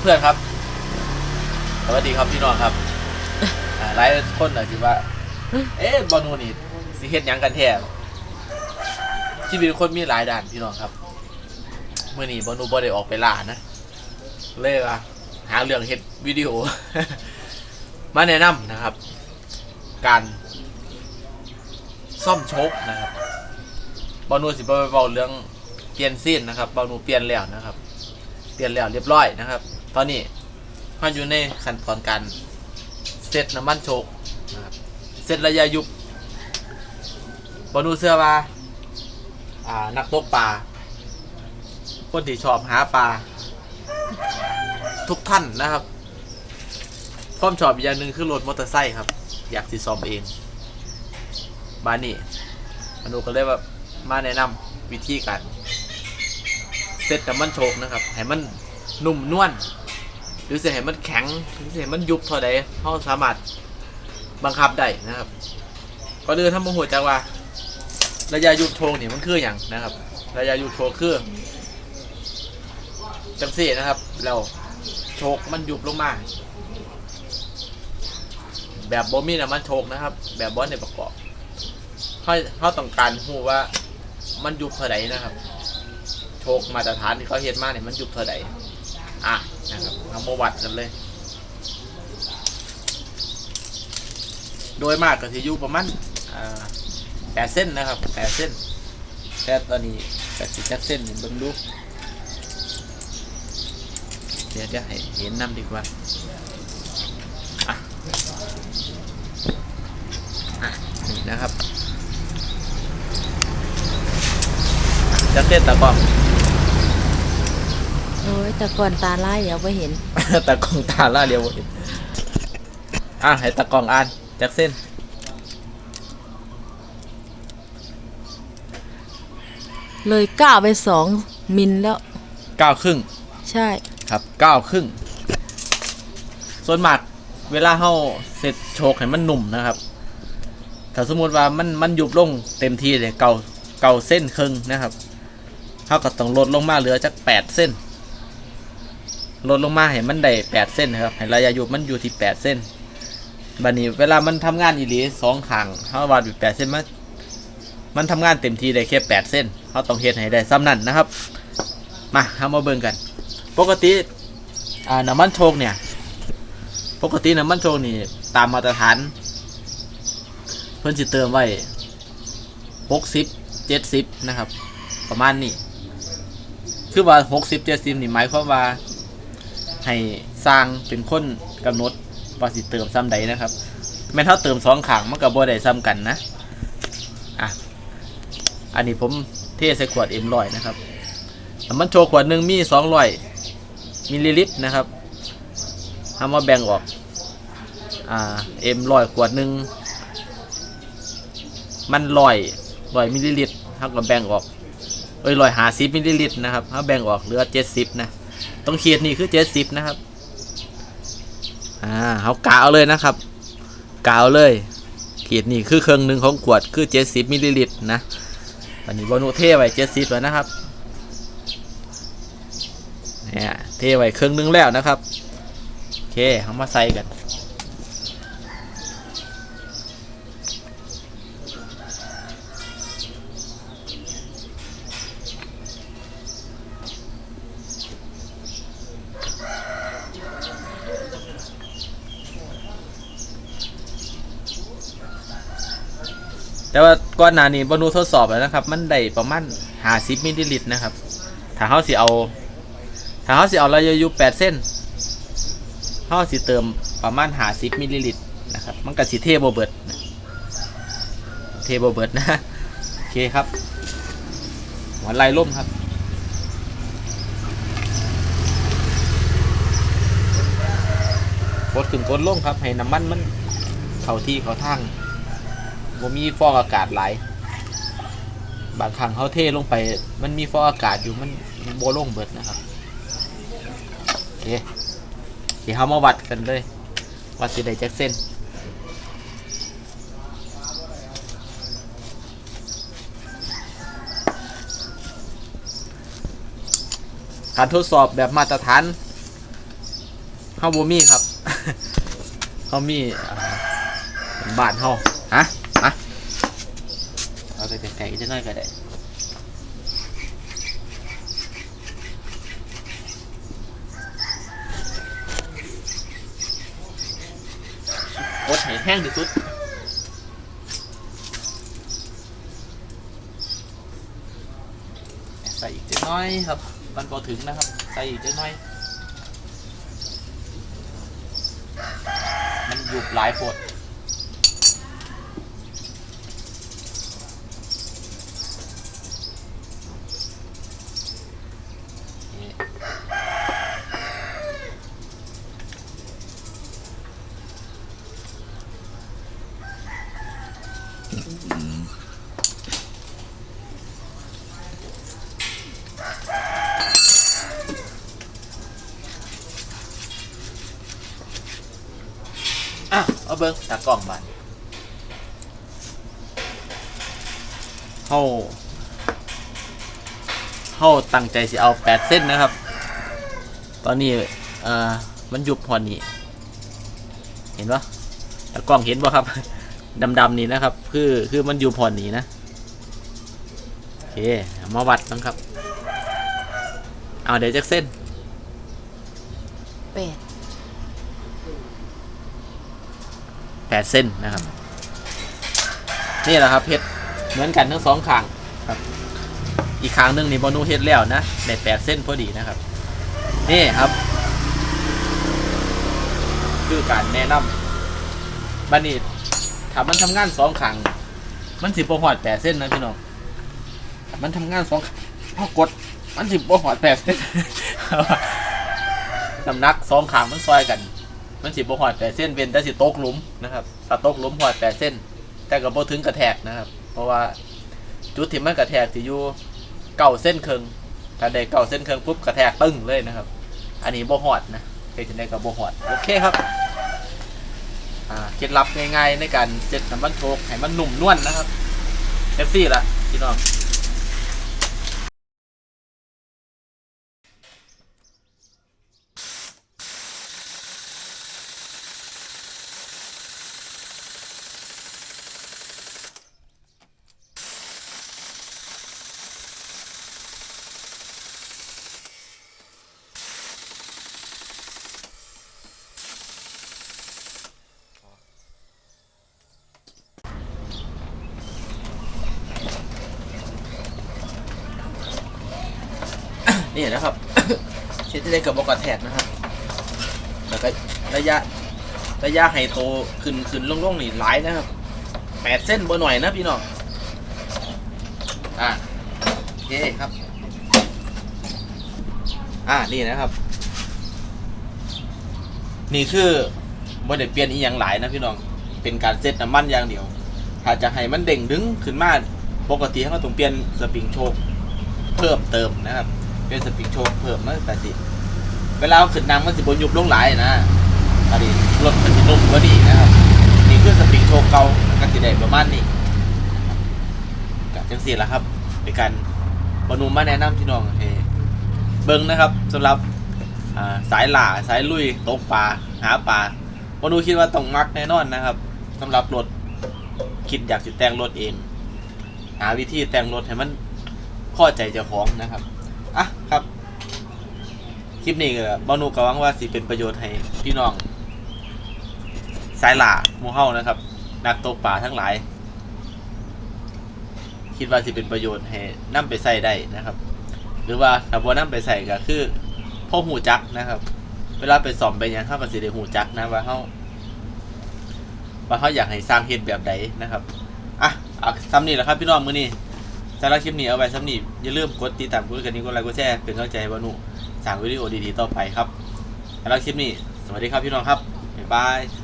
เพื่อนๆครับสวัสดีครับพี่น้องครับอ่าหลายคนอาจจะว่า เอ๊ะบอนูนี่สิเฮ็ดหยังกันแท้ชีวิตคนมีหลายด้านพี่น้องครับเมื่อนี้บอนูบ่ได้ออกไปล่านะเลยว่าหาเรื่องเฮ็ดวิดีโอ มาแนะนำนะครับ การซ่อมโชคนะครับบอนูสิบ่ไปเว้าเรื่องเปลี่ยนซีนนะครับบอนูเปลี่ยนแล้วนะครับ เปลี่ยนแล้วเรียบร้อยนะครับ ตอนนี้มันอยู่ในขั้นตอนการเซตน้ำมันโชคนะครับเซตระยะยุบบอนูเสื้อว่าอ่านักตกปลาคนที่ชอบหาปลาทุกท่านนะครับความชอบอีกอย่างหนึ่งคือรถมอเตอร์ไซค์ครับ อยากสิซ่อมเองบานนี้มนูก็เลยว่ามาแนะนำวิธีการเซตน้ำมันโชกนะครับ ให้มันนุ่มนวลห รือสิให้มันแข็งหรือสิให้มันยุบเท่าใดเขาสามารถบังคับได้นะครับก็คือถ้าโมโหจักว่า ระยะยุบโชกนี่มันคืออย่างนะครับ ระยะยุบโชกคือจังสี่นะครับ เราโชกมันยุบลงมาแบบบอมีน้ำมันโชกนะครับ แบบบอสในประกอบเขาเขาต้องการรู้ว่ามันยุบเท่าใดนะครับ โชคมาตรฐานที่เขาเฮ็ดมาเนี่ยมันยุบเท่าใดอะนะครับ เอามาวัดกันเลย โดยมากก็สิอยู่ประมาณแปดเส้นนะครับแปดเส้นแต่ตอนนี้แปดสิบจักเส้นนี่เบิ่งดูเดี๋ยวจะให้เห็นน้ำดีกว่าอะอะนี่นะครับจักเส้นตะกล้องโอ้ยแต่ก่อนตาล่ายเดี๋ยวไปเห็นตะกล้องตาล่าเดียวบ่เห็นอะให้ตะกล้องอ่านจักเส้นเลยก้าวไปสองมิลแล้ว เก้าครึ่ง ใช่ ครับเก้าครึ่ง ส่วนมากเวลาเฮาเสร็จโชกให้มันหนุ่มนะครับ ถ้าสมมติว่ามันมันยุบลงเต็มที่เลยเก่าเก่าเส้นครึ่งนะครับเฮาก็ต้องลดลงมาเหลือจักแปดเส้น ลดลงมาให้มันได้แปดเส้นครับให้ระยะยุบมันอยู่ที่แปดเส้นบัดนี้เวลามันทำงานอีหลีสองข้างเฮาวาดอยู่แปดเส้นมันมันทำงานเต็มที่ได้แค่แปดเส้นเฮาต้องเฮ็ดให้ได้ซ้ำนั่นนะครับ มาเฮามาเบิ่งกัน ปกติอ่าน้ำมันโชกเนี่ย ปกติน้ำมันโชกนี่ตามมาตรฐาน เพิ่นสิเติมไว้หกสิบเจ็ดสิบนะครับ ประมาณนี้ คือว่าหกสิบเจ็ดสิบนี่หมายความว่า ให้สร้างเป็นคนกำหนดว่าสิเติมซ้ำใดนะครับ แม้เท่าเติมสองขางมันก็บ่ได้ซ้ำกันนะอะอันนี้ผมเทใส่ขวดเอ็มลอยนะครับน้ำมันโชว์ขวดหนึ่งมีสองร้อยมิลลิลิตรนะครับทำมาแบ่งออกอ่าเอ็มร้อยขวดหนึ่งมันร้อยร้อยมิลลิลิตรเท่ากับแบ่งออกเอ้ยร้อยหาสิบมิลลิลิตรนะครับถ้าแบ่งออกเหลือเจ็ดสิบนะ ต้องขีดนี่คือเจ็ดสิบนะครับ อ่าเขากาเอาเลยนะครับ กาวเลยขีดนี่คือเครื่องหนึ่งของขวดคือเจ็ดสิบมิลลิลิตรนะอันนี้บอนุเทไว้เจ็ดสิบแล้วนะครับเนี่ยเทไว้เครื่องนึงแล้วนะครับ โอเคเอามาใส่กัน แต่ว่าก่อนหน้านี้บนูทดสอบแล้วนะครับ มันได้ประมาณ50มิลลิลิตรนะครับ ถ้าเขาสิเอา ถ้าเขาสิเอาระยะยุ8เส้นเขาสิเติมประมาณ50มิลลิลิตรนะครับ มันก็สิเทโบเบิดนะเทโบเบิดนะ โอเคครับหัวไหลล่มครับกดขึ้นกดลงครับ ให้น้ำมันมัน เข้าที่เข้าทาง บ่มีฟองอากาศไหลายบางครั้งเขาเทลงไป มันมีฟองอากาศอยู่มันโบลงเบิดนะครับโอเคเดี๋ยวเขามาวัดกันเลยวัดสิได้จักเส้นการทดสอบแบบมาตรฐานเฮาบ่มีครับเฮามี่บ้านเฮาฮะฮะ ไปไกลๆจังหน่อยก็ได้กดให้แห้งที่สุดใส่อีกเจ๊น้อยครับ มันพอถึงนะครับ ใส่อีกเจ๊น้อย มันหยุบหลายปวดนี่ อะเอาเบิ้งตากล้องบานเฮาเฮาตั้งใจสิเอาแปดเส้นนะครับ ตอนนี้เอ่อมันยุบพอนี่เห็นปะตากล้องเห็นปะครับ ดำๆนี่นะครับ คือคือมันอยู่พอนี่นะโอเคเอามาวัดบ้างครับ เอาเดี๋ยวจักเส้นแปด แปดเส้นนะครับ นี่แหละครับเพชรเหมือนกันทั้งสองข้างครับ อีกข้างหนึงนี่บอนูเฮ็ดแล้วนะในแปดเส้นพอดีนะครับ นี่ครับ คือการแนะนำบันนี้ถ้ามันทำงานสองข้างมันสิบหอดแปดเส้นนะพี่น้อง มันทำงานสองพอกด มันสิบหอดแปดเส้นน้ำหนักสองข้างมันซอยกัน มันสิบหอดแปดเส้นเว้นแต่สิตกหลุมนะครับถ้าตกหลุมหอดแปดเส้น แต่ก็บ่ถึงกระแทกนะครับ เพราะว่าจุดที่มันกระแทกสิอยู่เก่าเส้นเคิงถ้าได้เก่าเส้นเคิงปุ๊บกระแทกตึ้งเลยนะครับ อันนี้บ่หอดนะเคยจะได้กับบ่หอดโอเคครับเคล็ดลับง่ายๆในการเซ็ตน้ำมันโชกให้มันนุ่มนวลนะครับเอฟซี่ละพี่น้อง นี่นะครับ เช็ดที่ได้กับบกระแทกนะครับแล้วก็ระยะระยะไฮโตขึ้นขึ้นลงลงนี่หลายนะครับแปดเส้นบ่หน่อยนะพี่น้องอะโอเคครับ อ่านี่นะครับ นี่คือบ่ได้เปลี่ยนอีหยังหลายนะพี่น้องเป็นการเซตน้ำมันอย่างเดียว ถ้าจะให้มันเด้งดึงขึ้นมาปกติเขาต้องเปลี่ยนสปริงโชคเพิ่มเติมนะครับ เป็นสปริงโชคเพิ่มมาแต่สิเวลาขึ้นน้ำมันสิบนยุบลงหลายนะอันนี้รถมันสินุ่มกว่านี้นะครับนี่คือสปริงโชคเก่าก็สิได้ประมาณนี้กับจังสี่ละครับเป็นการบรรนุมมาแนะนำพี่น้องให้เบิ้งนะครับสำหรับสายหล่าสายลุยตกปลาหาปลาบรรนุคิดว่าต้องมักแน่นอนนะครับสำหรับรถคิดอยากสิแต่งรถเอง หาวิธีแต่งรถให้มันพอใจเจ้าของนะครับ อะครับ คลิปนี้ก็บอนูก็หวังว่าสิเป็นประโยชน์ให้พี่น้อง สายหล่าหมูเฮานะครับ นักตกป่าทั้งหลาย คิดว่าสิเป็นประโยชน์ให้นํไปใส่ได้นะครับ หรือว่าถ้าบ่นํไปใส่ก็คือพ่อหูจักนะครับ เวลาไปสอบไปยังเฮาก็สิได้หูจักนะว่าเฮาว่าเฮาอยากให้สร้างเฮ็ดแบบใดนะครับอะเอาซ้ำนี่แหละครับพี่น้องมือนี้ สำหรับคลิปนี้เอาไว้ซ้ำนี่อย่าลืมกดติดตามกดกระดิ่งกดไลค์กดแชร์เป็นกำลังใจให้วานุสร้างวิดีโอดีๆต่อไปครับสำหรับคลิปนี้ สวัสดีครับพี่น้องครับบ๊ายบาย